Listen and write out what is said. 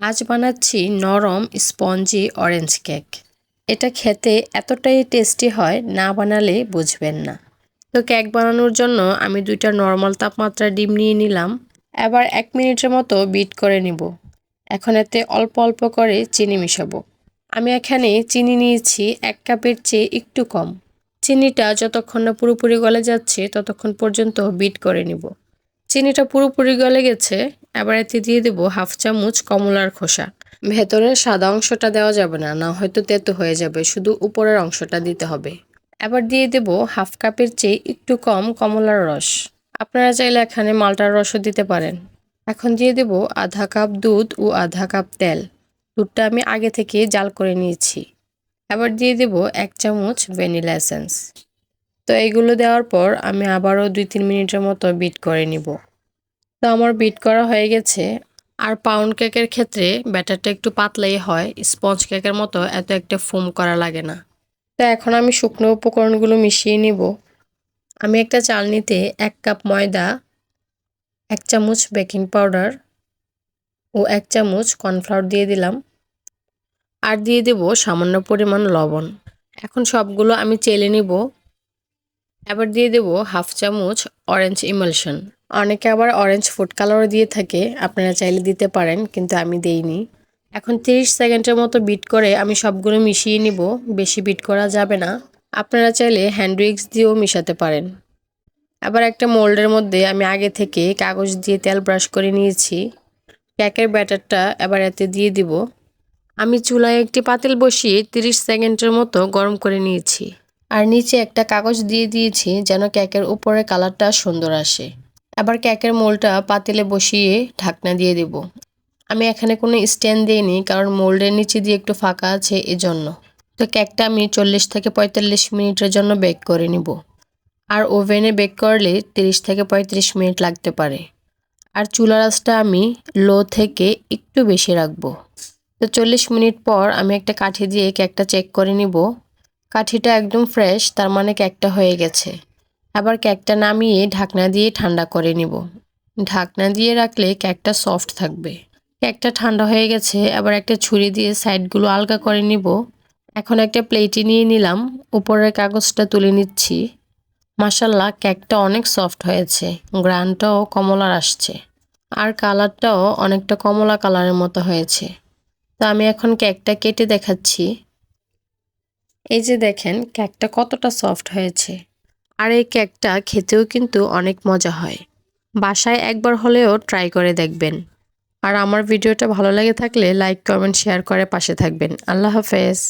আজ বানাচ্ছি নরম স্পঞ্জি অরেঞ্জ কেক এটা খেতে এতটাই টেস্টি হয়, না বানালে বুঝবেন না। তো কেক বানানোর জন্য আমি দুইটা নর্মাল তাপমাত্রা ডিম নিয়ে নিলাম। এবার এক মিনিটের মতো বিট করে নিব। এখন এতে অল্প অল্প করে চিনি মিশাবো। আমি এখানে চিনি নিয়েছি এক কাপের চেয়ে একটু কম। চিনিটা যতক্ষণ না পুরোপুরি গলে যাচ্ছে, ততক্ষণ পর্যন্ত বিট করে নিব। চিনিটা পুরোপুরি গলে গেছে এবার এতে দিয়ে দেবো হাফ চামচ কমলার খোসা। ভেতরের সাদা অংশটা দেওয়া যাবে না না হয়তো তেতো হয়ে যাবে, শুধু উপরের অংশটা দিতে হবে। এবার দিয়ে দেব হাফ কাপের চেয়ে একটু কম কমলার রস। আপনারা চাইলে এখানে মালটার রসও দিতে পারেন। এখন দিয়ে দেব আধা কাপ দুধ ও আধা কাপ তেল। দুধটা আমি আগে থেকে জাল করে নিয়েছি। এবার দিয়ে দেব এক চামচ ভ্যানিলা এসেন্স। তো এগুলো দেওয়ার পর আমি আবারও দুই তিন মিনিটের মতো বিট করে নিব। তো আমার বিট করা হয়ে গেছে। আর পাউন্ড কেকের ক্ষেত্রে ব্যাটারটা একটু পাতলাই হয় স্পঞ্জ কেকের মতো এত একটা ফোম করা লাগে না। তো এখন আমি শুকনো উপকরণগুলো মিশিয়ে নিব। আমি একটা চালনিতে এক কাপ ময়দা, এক চামচ বেকিং পাউডার ও এক চামচ কর্নফ্লাওয়ার দিয়ে দিলাম। আর দিয়ে দেব সামান্য পরিমাণ লবণ। এখন সবগুলো আমি চেলে নিব। এবার দিয়ে দেব হাফ চামচ অরেঞ্জ ইমালশন অনেকে আবার অরেঞ্জ ফুড কালারও দিয়ে থাকে, আপনারা চাইলে দিতে পারেন, কিন্তু আমি দেইনি। এখন 30 সেকেন্ডের মতো বিট করে আমি সবগুলো মিশিয়ে নিব, বেশি বিট করা যাবে না। আপনারা চাইলে হ্যান্ড উইক্স দিয়েও মিশাতে পারেন। আবার একটা মোল্ডের মধ্যে আমি আগে থেকে কাগজ দিয়ে তেল ব্রাশ করে নিয়েছি। কেকের ব্যাটারটা এবার এতে দিয়ে দিব। আমি চুলায় একটি পাতিল বসিয়ে 30 সেকেন্ডের মতো গরম করে নিয়েছি। আর নিচে একটা কাগজ দিয়ে দিয়েছি, যেন কেকের উপরে কালারটা সুন্দর আসে। আবার কেকের মোলটা পাতিলে বসিয়ে ঢাকনা দিয়ে দেব। আমি এখানে কোনো স্ট্যান্ড দিইনি, কারণ মোল্ডের নিচে দিয়ে একটু ফাঁকা আছে এজন্য। তো কেকটা আমি চল্লিশ থেকে পঁয়তাল্লিশ মিনিটের জন্য বেক করে নিব। আর ওভেনে বেক করলে তিরিশ থেকে পঁয়ত্রিশ মিনিট লাগতে পারে। আর চুলা রাসটা আমি লো থেকে একটু বেশি রাখব। তো চল্লিশ মিনিট পর আমি একটা কাঠি দিয়ে কেকটা চেক করে নিব। কাঠিটা একদম ফ্রেশ, তার মানে কেকটা হয়ে গেছে। আবার কেকটা নামিয়ে ঢাকনা দিয়ে ঠান্ডা করে নিব। ঢাকনা দিয়ে রাখলে কেকটা সফট থাকবে। কেকটা ঠান্ডা হয়ে গেছে, আবার একটা ছুরি দিয়ে সাইডগুলো আলগা করে নিব। এখন একটা প্লেটে নিয়ে নিলাম, উপরের কাগজটা তুলে নিচ্ছি। মাসাল্লাহ কেকটা অনেক সফট হয়েছে, গ্রানটাও কমলার আসছে। আর কালারটাও অনেকটা কমলা কালারের মতো হয়েছে। তো আমি এখন কেকটা কেটে দেখাচ্ছি। এই যে দেখেন, কেকটা কতটা সফট হয়েছে। আর এই কেকটা খেতেও কিন্তু অনেক মজা হয়। বাসায় একবার হলেও ট্রাই করে দেখবেন। আর আমার ভিডিওটা ভালো লাগে থাকলে লাইক কমেন্ট শেয়ার করে পাশে থাকবেন। আল্লাহ হাফেজ।